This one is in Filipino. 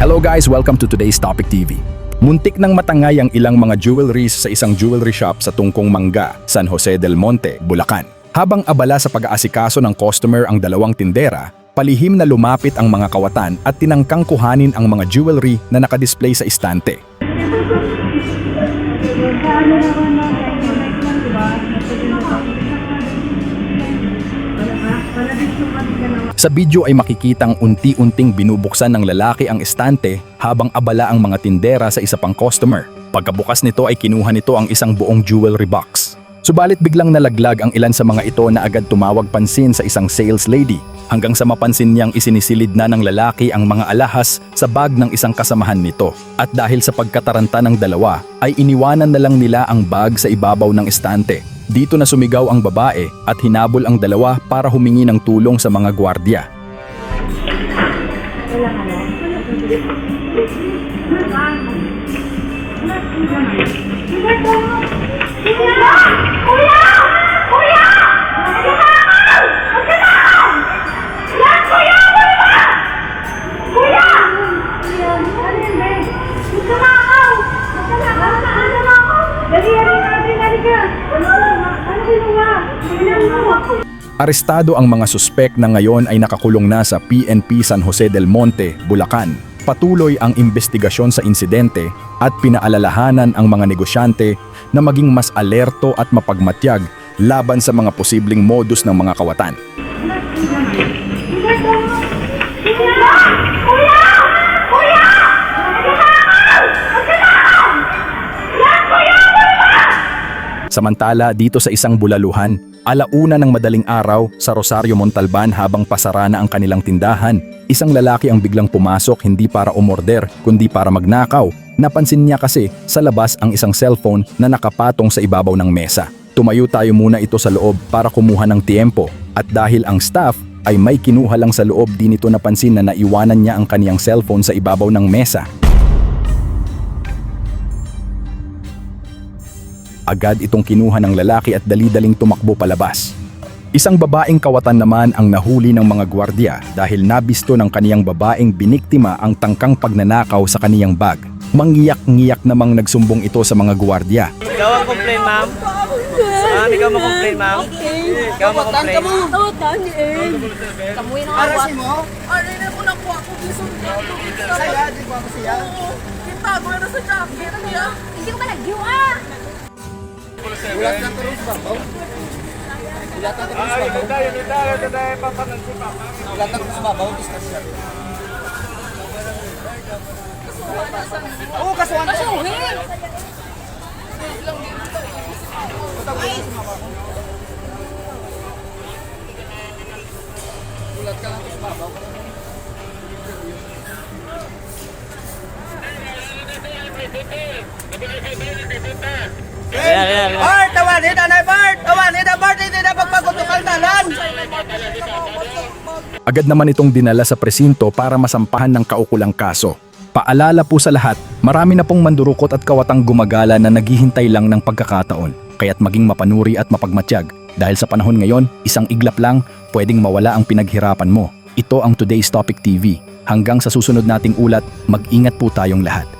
Hello guys, welcome to today's Topic TV. Muntik ng matangay ang ilang mga jewelries sa isang jewelry shop sa Tungkong Mangga, San Jose del Monte, Bulacan. Habang abala sa pag-aasikaso ng customer ang dalawang tindera, palihim na lumapit ang mga kawatan at tinangkang kuhanin ang mga jewelry na nakadisplay sa istante. Sa video ay makikitang unti-unting binubuksan ng lalaki ang estante habang abala ang mga tindera sa isa pang customer. Pagkabukas nito ay kinuha nito ang isang buong jewelry box. Subalit biglang nalaglag ang ilan sa mga ito na agad tumawag pansin sa isang sales lady hanggang sa mapansin niyang isinisilid na ng lalaki ang mga alahas sa bag ng isang kasamahan nito. At dahil sa pagkataranta ng dalawa ay iniwanan na lang nila ang bag sa ibabaw ng estante. Dito na sumigaw ang babae at hinabol ang dalawa para humingi ng tulong sa mga gwardya. Kuya! Kuya! Arestado ang mga suspek na ngayon ay nakakulong na sa PNP San Jose del Monte, Bulacan. Patuloy ang investigasyon sa insidente at pinaalalahanan ang mga negosyante na maging mas alerto at mapagmatyag laban sa mga posibleng modus ng mga kawatan. Samantala dito sa isang bulaluhan, alauna ng madaling araw sa Rosario Montalban habang pasara na ang kanilang tindahan, isang lalaki ang biglang pumasok hindi para umorder kundi para magnakaw. Napansin niya kasi sa labas ang isang cellphone na nakapatong sa ibabaw ng mesa. Tumayo tayo muna ito sa loob para kumuha ng tiempo at dahil ang staff ay may kinuha lang sa loob di nito napansin na naiwanan niya ang kaniyang cellphone sa ibabaw ng mesa. Agad itong kinuha ng lalaki at dali-daling tumakbo palabas. Isang babaeng kawatan naman ang nahuli ng mga gwardya dahil nabisto ng kaniyang babaeng biniktima ang tangkang pagnanakaw sa kaniyang bag. Manggiyak-ngiyak namang nagsumbong ito sa mga gwardya. Ikaw ang complain, ma'am? Ma'am, ikaw mag-complain, ma'am? Ikaw mag-complain? Tawatan ni El. Kamuin ang awat. Ano na ko nakuha ko. Saya, di ba ako siya? Kintago na sa jacket niya. Hindi ko ba nagyo ah? Turun sa babaw. Turun sa babaw. Turun sa babaw. Oo, kasuhan ko. Kasuhin! Ulat ka lang sa babaw. Ayan, ayan, ayan. Tawanin na na Bart! Tawanin na Bart, hindi na pagpagutukan talan! Agad naman itong dinala sa presinto para masampahan ng kaukulang kaso. Paalala po sa lahat, marami na pong mandurukot at kawatang gumagala na naghihintay lang ng pagkakataon. Kaya't maging mapanuri at mapagmatyag. Dahil sa panahon ngayon, isang iglap lang, pwedeng mawala ang pinaghirapan mo. Ito ang Today's Topic TV. Hanggang sa susunod nating ulat, mag-ingat po tayong lahat.